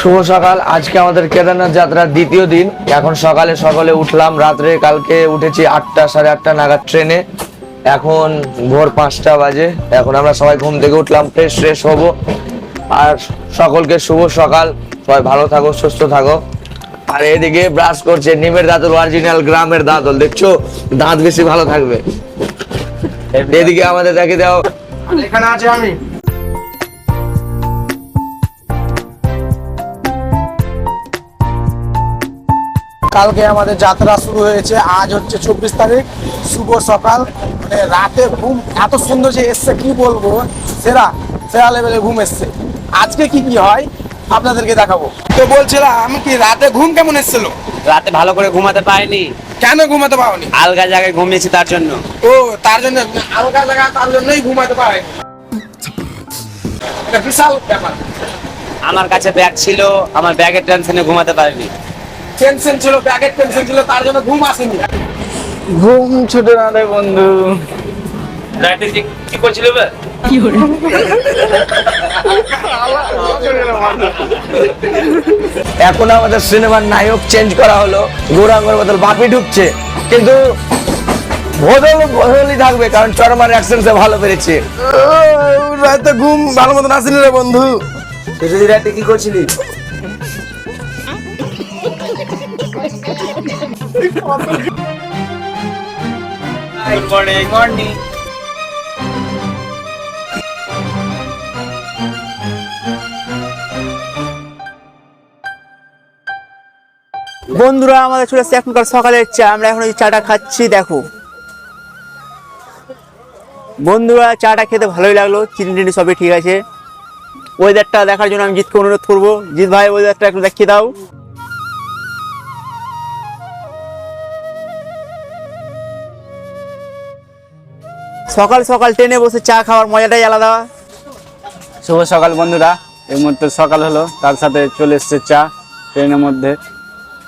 শুভ সকাল। আজকে আমাদের কেদারনাথ যাত্রার দ্বিতীয় দিন। এখন সকালে সকালে উঠলাম। রাত্রে কালকে উঠেছি আটটা সাড়ে আটটা নাগাদ ট্রেনে। এখন ভোর পাঁচটা বাজে। এখন আমরা সবাই ঘুম থেকে উঠলাম ফ্রেশ ফ্রেশ হব। আর সকলকে শুভ সকাল। সবাই ভালো থাকো সুস্থ থাকো। আর এদিকে ব্রাশ করছে নিমের দাঁতল অরিজিনাল গ্রামের দাঁতল। দেখছ? দাঁত বেশি ভালো থাকবে। এদিকে আমাদের দেখে দাও। এখানে আছে আমি। কালকে আমাদের যাত্রা শুরু হয়েছে। আজ হচ্ছে চব্বিশ তারিখ শুভ সকাল। মানে রাতে ঘুম এত সুন্দর যে এসছে কি বলব? সেরা সেরা লেভেলে ঘুম এসছে। আজকে কি কি হয়? আপনাদেরকে দেখাবো। তো বলছিলাম আমি কি রাতে ঘুম কেমন এসেছিল? রাতে ভালো করে ঘুমাতে পারিনি। কেন ঘুমাতে পারোনি আলগা জায়গায় ঘুমিয়েছি তার জন্য। ও তার জন্য হালকা জায়গা তার জন্যই ঘুমাতে পারে বিশাল ব্যাপার। আমার কাছে ব্যাগ ছিল আমার ব্যাগের টেনশনে ঘুমাতে পারিনি। টেনশন ছিল ব্যাগের টেনশন ছিল তার জন্য ঘুম আসেনি। ঘুম ছুটে না রে বন্ধু। রাতে কি করছিল এখন আমাদের সিনেমার নায়ক চেঞ্জ করা হলো গৌরাঙ্গর বদল বাপি ঢুকছে। কিন্তু বদল বদলই থাকবে কারণ চরমার অ্যাকশনসে ভালো পেরেছে। রাতে ঘুম ভালো মতন আসেনি রে বন্ধু। তুই রাতে কি করছিলি? বন্ধুরা, আমাদের চলে এসছে এখনকার সকালের চা। আমরা এখন এই চাটা খাচ্ছি, দেখো। বন্ধুরা, চাটা খেতে ভালোই লাগল। চিনি টিনি সবই ঠিক আছে। ওয়েদারটা দেখার জন্য আমি জিতকে অনুরোধ করব। জিৎ ভাই ওয়েদারটা একটু দেখিয়ে দাও। সকাল সকাল ট্রেনে বসে চা খাওয়ার মজাটাই আলাদা। শুভ সকাল বন্ধুরা এই মুহূর্তে সকাল হলো তার সাথে চলে এসছে চা ট্রেনের মধ্যে।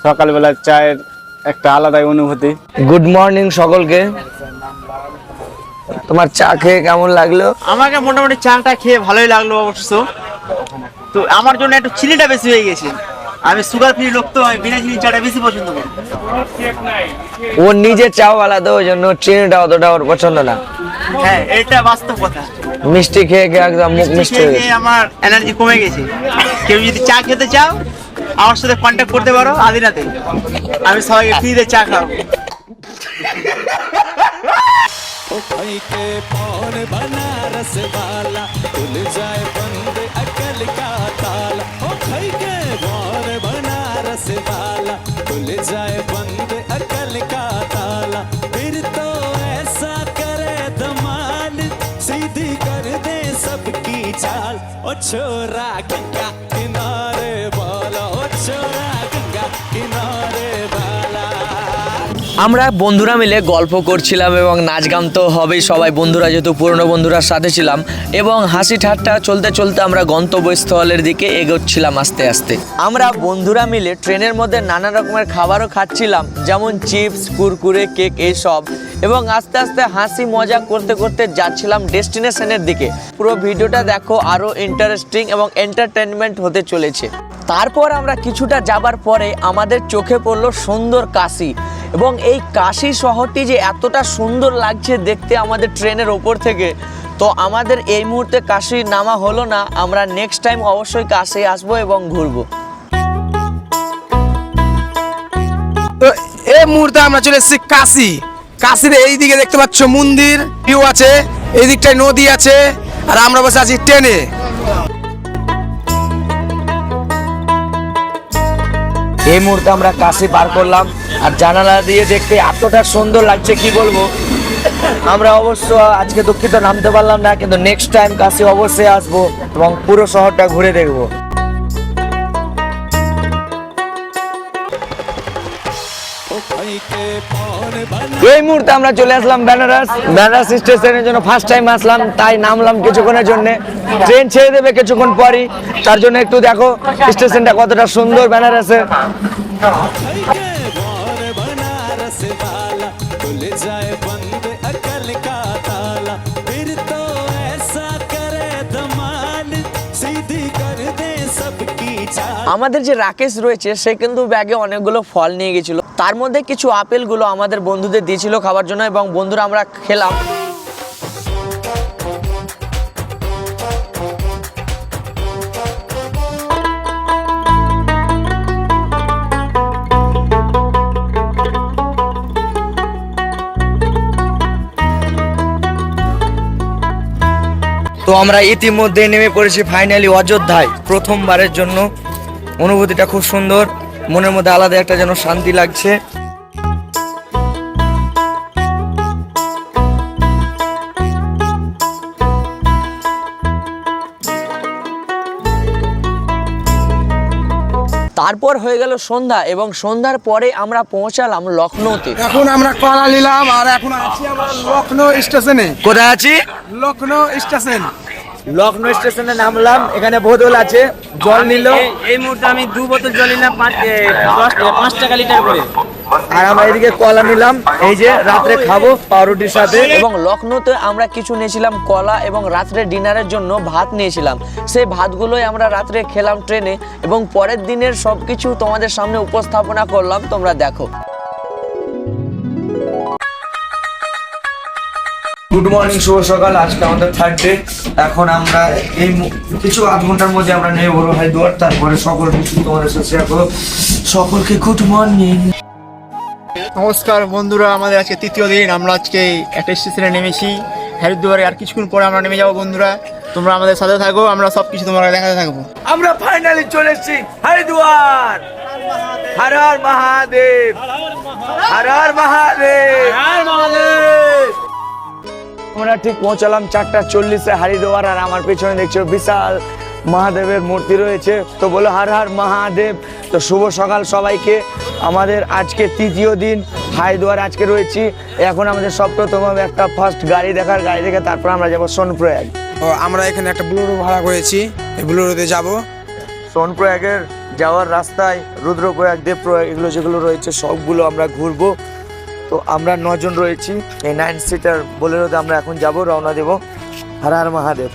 সকালবেলা চায়ের একটা আলাদাই অনুভূতি। গুড মর্নিং সকলকে। তোমার চা খেয়ে কেমন লাগল? আমাকে মোটামুটি চাটা খেয়ে ভালোই লাগল অবশ্য। তো আমার জন্য একটু চিনিটা বেশি হয়ে গেছে। আমি সুগার ফ্রি লোক তো আমি বিনা চিনি চাটা বেশি পছন্দ করি। ও নিজে চাও আলাদা ওই জন্য চিনিটা অতটা ওর পছন্দ না। হ্যাঁ এটা বাস্তব কথা মিষ্টি খেয়ে খেয়ে একদম মুখ মিষ্টি মিষ্টি হয়ে খেয়ে গেছে খেয়ে আমার এনার্জি কমে গেছে কেউ যদি চা খেতে চাও আমার সাথে কন্ট্যাক্ট করতে পারো আধি রাতে আমি সবাইকে ফ্রিতে চা খাও भाई के पौन बनारस वाला खुल जाए बंद अकल का ओ छोरा गंगा किनारे वाला ओ छोरा गंगा किनारे वाला আমরা বন্ধুরা মিলে গল্প করছিলাম এবং নাচ গান তো হবেই, সবাই বন্ধুরা যেহেতু পুরনো বন্ধুরার সাথে ছিলাম, এবং হাসি ঠাট্টা চলতে চলতে আমরা গন্তব্যস্থলের দিকে এগোচ্ছিলাম আস্তে আস্তে। আমরা বন্ধুরা মিলে ট্রেনের মধ্যে নানা রকমের খাবারও খাচ্ছিলাম, যেমন চিপস, কুরকুরে, কেক এইসব এবং আস্তে আস্তে হাসি মজা করতে করতে যাচ্ছিলাম ডেস্টিনেশনের দিকে। পুরো ভিডিওটা দেখো, আরও ইন্টারেস্টিং এবং এন্টারটেনমেন্ট হতে চলেছে। তারপর আমরা কিছুটা যাবার পরে আমাদের চোখে পড়ল সুন্দর কাশি। এবং এই কাশি শহরটি যে এতটা সুন্দর লাগছে দেখতে আমাদের ট্রেনের ওপর থেকে, তো আমাদের এই মুহূর্তে কাশি নামা হলো না। আমরা নেক্সট টাইম অবশ্যই কাশি আসব এবং ঘুরবো। তো এই মুহূর্তে আমরা চলে এসেছি কাশি। কাশির এই দিকে দেখতে পাচ্ছ মন্দির ভিউ আছে, এই দিকটায় নদী আছে, আর আমরা বসে আছি ট্রেনে। এই মুহূর্তে আমরা কাশি পার করলাম আর জানালা দিয়ে দেখতে এতটা সুন্দর লাগছে, কি বলব? আমরা অবশ্য আজকে দুঃখিত নামতে পারলাম না, কিন্তু নেক্সট টাইম কাশি অবশ্যই আসব এবং পুরো শহরটা ঘুরে দেখব। এই মুহূর্তে আমরা চলে আসলাম বেনারস বেনারস স্টেশনের জন্য ফার্স্ট টাইম আসলাম, তাই নামলাম কিছুক্ষণের জন্য। ট্রেন ছেড়ে দেবে কিছুক্ষণ পরই, তার জন্য একটু দেখো স্টেশনটা কতটা সুন্দর বেনারসে। আমাদের যে রাকেশ রয়েছে, সে কিন্তু ব্যাগে অনেকগুলো ফল নিয়ে গেছিল। তার মধ্যে কিছু আপেলগুলো আমাদের বন্ধুদের দিয়েছিল খাবার জন্য এবং বন্ধুরা আমরা খেলাম। তো আমরা ইতিমধ্যে নেমে পড়েছি ফাইনালি অযোধ্যায়, প্রথমবারের জন্য। অনুভূতিটা খুব সুন্দর। মনের মধ্যে আলাদা একটা যেন শান্তি লাগছে। তারপর হয়ে গেল সন্ধ্যা এবং সন্ধ্যার পরে আমরা পৌঁছালাম লখনৌতে। এখন আমরা কলা নিলাম আর এখন আছি আমরা লখনৌ স্টেশনে। কোথায় আছি? লখনৌ স্টেশন। লখনৌ স্টেশনে নামলাম এখানে বোতল আছে জল নিল। এই মুহূর্তে আমি দু বোতল জল নিলাম পাঁচ টাকা লিটার করে। আর আমরা এদিকে কলা নিলাম এই যে রাত্রে খাব পাউরুটির সাথে। এবং লখনৌতে আমরা কিছু নিয়েছিলাম কলা এবং রাত্রে ডিনারের জন্য ভাত নিয়েছিলাম। সেই ভাতগুলোই আমরা রাত্রে খেলাম ট্রেনে এবং পরের দিনের সবকিছু তোমাদের সামনে উপস্থাপনা করলাম তোমরা দেখো। গুড মর্নিং শুভ সকাল। আজকে আমাদের থার্ড ডে এখন আমরা এই কিছু আধ ঘণ্টার মধ্যে আমরা নেই বড় ভাই দুয়ার। তারপরে সকল কিছু তোমাদের সাথে শেয়ার করব। সকলকে গুড মর্নিং নমস্কার বন্ধুরা আমাদের আজকে তৃতীয় দিন। আমরা আজকে একটা স্টেশনে নেমেছি। হরিদ্বারে আর কিছুক্ষণ পরে আমরা নেমে যাব বন্ধুরা। তোমরা আমাদের সাথে থাকো আমরা সব কিছু তোমরা দেখাতে থাকব। আমরা ফাইনালি চলে এসেছি হরিদ্বার। হর হর মহাদেব। হর হর মহাদেব। আমরা ঠিক পৌঁছালাম চারটা চল্লিশে হরিদ্বার আর আমার পেছনে দেখছ বিশাল মহাদেবের মূর্তি রয়েছে। তো বলো হর হর মহাদেব। তো শুভ সকাল সবাইকে। আমাদের আজকে তৃতীয় দিন হরিদ্বার আজকে রয়েছি। এখন আমাদের হবে একটা ফার্স্ট গাড়ি দেখার গাড়ি দেখে তারপর আমরা যাব সোনপ্রয়াগ। ও আমরা এখানে একটা ব্লুরো ভাড়া করেছি। এই ব্লুরোতে যাব। সোনপ্রয়াগের যাওয়ার রাস্তায় রুদ্রপ্রয়াগ দেবপ্রয়াগ এগুলো যেগুলো রয়েছে সবগুলো আমরা ঘুরবো। তো আমরা নজন রয়েছি। এই নাইন সিটার বোলেরোতে আমরা এখন যাব রওনা দেব। হর হর মহাদেব।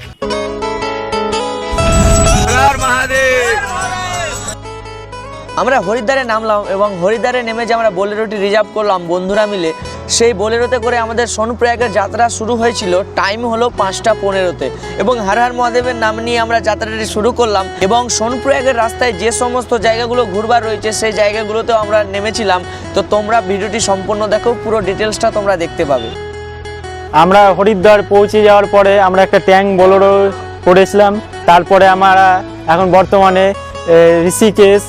আমরা হরিদ্বারে নামলাম এবং হরিদ্বারে নেমে যে আমরা বোলেরোটি রিজার্ভ করলাম বন্ধুরা মিলে সেই বোলেরোতে করে আমাদের সোনপ্রয়াগের যাত্রা শুরু হয়েছিল। টাইম হলো পাঁচটা পনেরোতে এবং হর হর মহাদেবের নাম নিয়ে আমরা যাত্রাটি শুরু করলাম এবং সোনপ্রয়াগের রাস্তায় যে সমস্ত জায়গাগুলো ঘুরবার রয়েছে সেই জায়গাগুলোতেও আমরা নেমেছিলাম। তো তোমরা ভিডিওটি সম্পূর্ণ দেখো, পুরো ডিটেলসটা তোমরা দেখতে পাবে। আমরা হরিদ্বার পৌঁছে যাওয়ার পরে আমরা একটা ট্যাঙ্ক বোলেরো করেছিলাম তারপরে আমরা এখন বর্তমানে ঋষিকেশ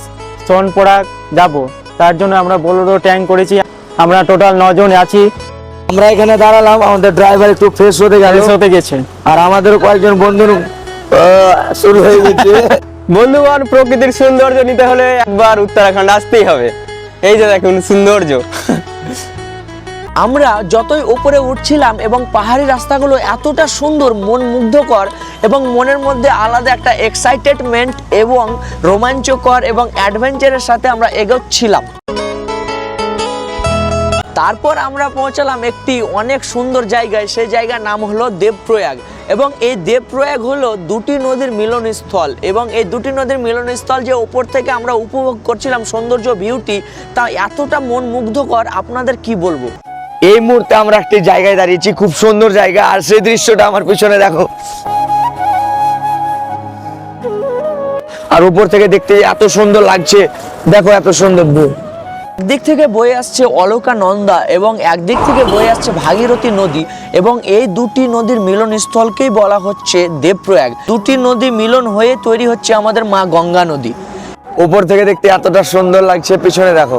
সোনপরাগ যাব। তার জন্য আমরা বোলেরো ট্যাঙ্ক করেছি। আমরা টোটাল নজন আছি। আমরা এখানে দাঁড়ালাম আমাদের ড্রাইভার একটু ফ্রেশ হতে গেল। হতে গেছে। আর আমাদের কয়েকজন বন্ধুর আহ, শুরু হয়ে গেছে। বন্ধুগণ প্রকৃতির সৌন্দর্য নিতে হলে একবার উত্তরাখণ্ড আসতেই হবে। এই যে দেখুন সৌন্দর্য। আমরা যতই উপরে উঠছিলাম এবং পাহাড়ি রাস্তাগুলো এতটা সুন্দর মন মুগ্ধকর এবং মনের মধ্যে আলাদা একটা এক্সাইটেডমেন্ট এবং রোমাঞ্চকর এবং অ্যাডভেঞ্চারের সাথে আমরা এগোচ্ছিলাম। তারপর আমরা পৌঁছালাম একটি অনেক সুন্দর জায়গায়। সেই জায়গার নাম হলো দেবপ্রয়াগ। এবং এই দেবপ্রয়াগ হলো দুটি নদীর মিলনস্থল। এবং এই দুটি নদীর মিলনস্থল যে ওপর থেকে আমরা উপভোগ করছিলাম সৌন্দর্য বিউটি তা এতটা মন মুগ্ধকর। আপনাদের কি বলব? এই মুহূর্তে আমরা একটি জায়গায় দাঁড়িয়েছি, খুব সুন্দর জায়গা। আর সেই দৃশ্যটা আমার পিছনে দেখো। আর উপর থেকে দেখতে এত সুন্দর লাগছে। দেখো এত সুন্দর view। একদিক থেকে বয়ে আসছে অলকা নন্দা এবং একদিক থেকে বয়ে আসছে ভাগীরথী নদী এবং এই দুটি নদীর মিলনস্থলকেই বলা হচ্ছে দেবপ্রয়াগ। দুটি নদী মিলন হয়ে তৈরি হচ্ছে আমাদের মা গঙ্গা নদী। উপর থেকে দেখতে এতটা সুন্দর লাগছে পিছনে দেখো।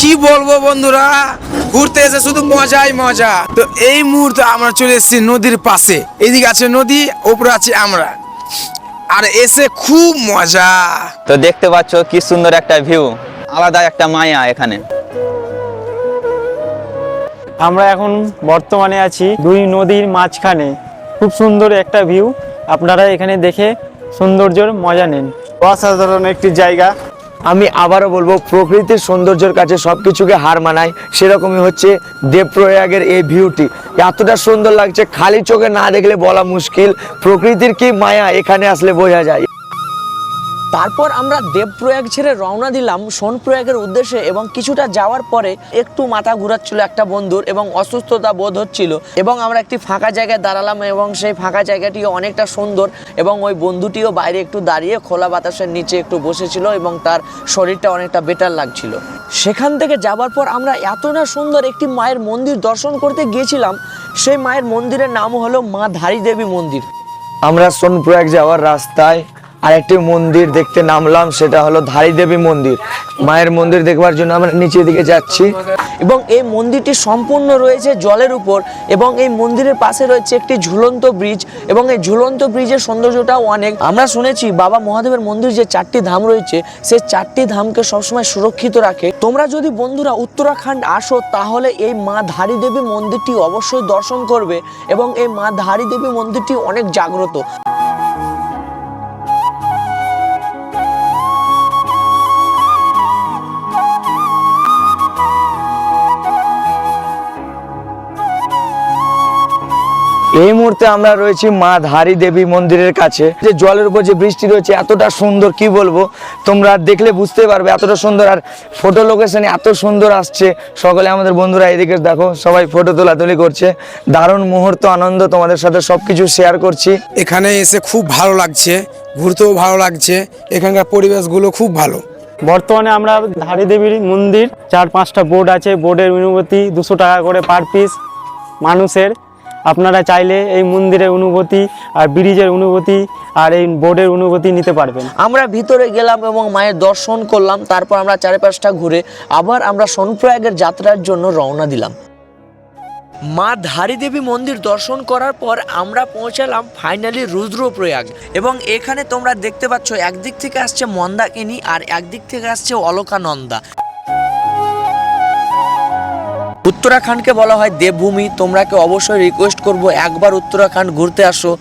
কি বলব বন্ধুরা ঘুরতে এসে শুধু মজাই মজা। তো এই মুহূর্তে আমরা চলে এসেছি নদীর পাশে। এদিকে আছে নদী ওপরে আছি আমরা। আর এসে খুব মজা। তো দেখতে পাচ্ছ কি সুন্দর একটা ভিউ আলাদা একটা মায়া এখানে। আমরা এখন বর্তমানে আছি দুই নদীর মাঝখানে। খুব সুন্দর একটা ভিউ আপনারা এখানে দেখে সৌন্দর্যের মজা নেন। অসাধারণ একটি জায়গা। আমি আবারও বলব, প্রকৃতির সৌন্দর্যের কাছে সব কিছুকে হার মানায়। সেরকমই হচ্ছে দেবপ্রয়াগের এই ভিউটি। এতটা সুন্দর লাগছে, খালি চোখে না দেখলে বলা মুশকিল। প্রকৃতির কি মায়া এখানে আসলে বোঝা যায়। তারপর আমরা দেবপ্রয়াগ ছেড়ে রওনা দিলাম সোনপ্রয়াগের উদ্দেশ্যে এবং কিছুটা যাওয়ার পরে একটু মাথা ঘুরাচ্ছিল একটা বন্ধুর এবং অসুস্থতা বোধ হচ্ছিল এবং আমরা একটি ফাঁকা জায়গায় দাঁড়ালাম এবং সেই ফাঁকা জায়গাটিও অনেকটা সুন্দর এবং ওই বন্ধুটিও বাইরে একটু দাঁড়িয়ে খোলা বাতাসের নিচে একটু বসেছিল এবং তার শরীরটা অনেকটা বেটার লাগছিল। সেখান থেকে যাবার পর আমরা এতটা সুন্দর একটি মায়ের মন্দির দর্শন করতে গিয়েছিলাম। সেই মায়ের মন্দিরের নাম হলো মা ধারী দেবী মন্দির। আমরা সোনপ্রয়াগ যাওয়ার রাস্তায় আরেকটি মন্দির দেখতে নামলাম, সেটা হলো ধারী দেবী মন্দির। মায়ের মন্দির দেখবার জন্য আমরা নিচের দিকে যাচ্ছি। এবং এই মন্দিরটি সম্পূর্ণ রয়েছে জলের উপর এবং এই মন্দিরের পাশে রয়েছে একটি ঝুলন্ত ব্রিজ এবং এই ঝুলন্ত ব্রিজের সৌন্দর্যটাও অনেক। আমরা শুনেছি বাবা মহাদেবের মন্দির যে চারটি ধাম রয়েছে, সে চারটি ধামকে সবসময় সুরক্ষিত রাখে। তোমরা যদি বন্ধুরা উত্তরাখণ্ড আসো, তাহলে এই মা ধারী দেবী মন্দিরটি অবশ্যই দর্শন করবে এবং এই মা ধারী দেবী মন্দিরটি অনেক জাগ্রত। এই মুহূর্তে আমরা রয়েছি মা ধারী দেবী মন্দিরের কাছে। যে জলের উপর যে বৃষ্টি রয়েছে এতটা সুন্দর কি বলব? তোমরা দেখলে বুঝতে পারবে এতটা সুন্দর আর ফটো লোকেশন এত সুন্দর আসছে। সকলে আমাদের বন্ধুরা এদিকে দেখো সবাই ফটো তোলাতুলি করছে। দারুণ মুহূর্ত আনন্দ তোমাদের সাথে সবকিছু শেয়ার করছি। এখানে এসে খুব ভালো লাগছে ঘুরতেও ভালো লাগছে এখানকার পরিবেশগুলো খুব ভালো। বর্তমানে আমরা ধারী দেবীর মন্দির চার পাঁচটা বোর্ড আছে। বোর্ডের অনুভূতি দুশো টাকা করে পার পিস মানুষের। আপনারা চাইলে এই মন্দিরের অনুভূতি আর ব্রিজের অনুভূতি আর এই বোর্ডের অনুভূতি নিতে পারবেন। আমরা ভিতরে গেলাম এবং মায়ের দর্শন করলাম, তারপর আমরা চারিপাশটা ঘুরে আবার আমরা সোনপ্রয়াগের যাত্রার জন্য রওনা দিলাম। মা ধারী দেবী মন্দির দর্শন করার পর আমরা পৌঁছালাম ফাইনালি রুদ্রপ্রয়াগ। এবং এখানে তোমরা দেখতে পাচ্ছ, একদিক থেকে আসছে মন্দাকিনী আর একদিক থেকে আসছে অলকানন্দা। উত্তরাখণ্ডকে বলা হয় দেবভূমি। তোমরাকে অবশ্যই রিকোয়েস্ট করব একবার উত্তরাখণ্ড ঘুরতে আসো।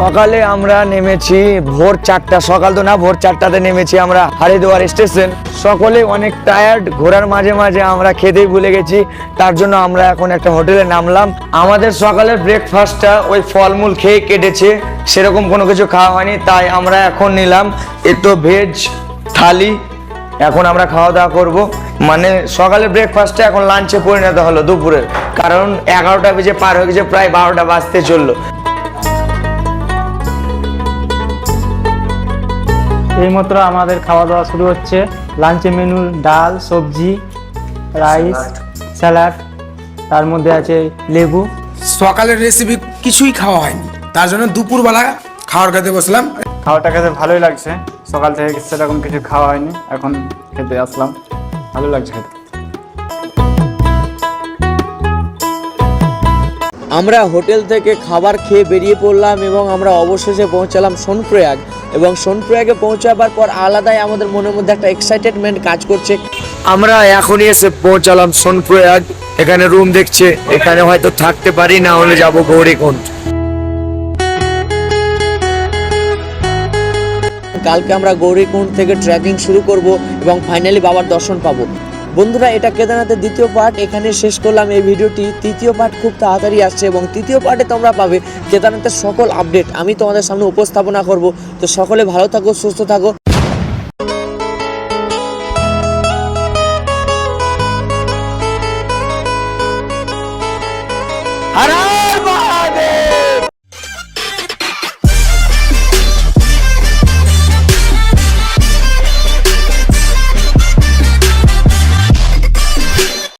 সকালে আমরা নেমেছি ভোর চারটা, সকাল তো না, ভোর চারটাতে নেমেছি আমরা হরিদ্বার স্টেশন। সকলে অনেক টায়ার্ড ঘোরার মাঝে মাঝে আমরা খেতেই ভুলে গেছি। তার জন্য আমরা এখন একটা হোটেলে নামলাম। আমাদের সকালের ব্রেকফাস্টটা ওই ফলমূল খেয়ে কেটেছে। সেরকম কোনো কিছু খাওয়া হয়নি, তাই আমরা এখন নিলাম। একটু ভেজ থালি। এখন আমরা খাওয়া দাওয়া করব। মানে সকালে ব্রেকফাস্টটা এখন লাঞ্চে পরিণত হলো দুপুরের। কারণ এগারোটা বেজে পার হয়ে গেছে, প্রায় বারোটা বাজতে চলল। এইমাত্র আমাদের খাওয়া দাওয়া শুরু হচ্ছে। লাঞ্চে মেনু ডাল সবজি রাইস স্যালাড তার মধ্যে আছে লেবু। সকালের রেসিপি কিছুই খাওয়া হয়নি। তার জন্য দুপুরবেলা খাওয়ার খেতে বসলাম। খাওয়াটা খেতে ভালোই লাগছে। সকাল থেকে সেরকম কিছু খাওয়া হয়নি। এখন খেতে আসলাম। ভালো লাগছে খেতে। আমরা হোটেল থেকে খাবার খেয়ে বেরিয়ে পড়লাম এবং আমরা অবশেষে পৌঁছালাম সোনপ্রয়াগ। এবং সোনপ্রয়াগে পৌঁছাবার পর আলাদাই আমাদের মনের মধ্যে একটা এক্সাইটেডমেন্ট কাজ করছে। আমরা এখনই এসে পৌঁছালাম সোনপ্রয়াগ। এখানে রুম দেখছে। এখানে হয়তো থাকতে পারি না হলে যাব গৌরীকুণ্ড। কালকে আমরা গৌরীকুণ্ড থেকে ট্রেকিং শুরু করব এবং ফাইনালি বাবার দর্শন পাবো। বন্ধুরা, এটা কেদারনাথের দ্বিতীয় পার্ট এখানে শেষ করলাম এই ভিডিওটি। তৃতীয় পার্ট খুব তাড়াতাড়ি আসছে এবং তৃতীয় পার্টে তোমরা পাবে কেদারনাথের সকল আপডেট। আমি তোমাদের সামনে উপস্থাপনা করব। তো সকলে ভালো থাকো, সুস্থ থাকো।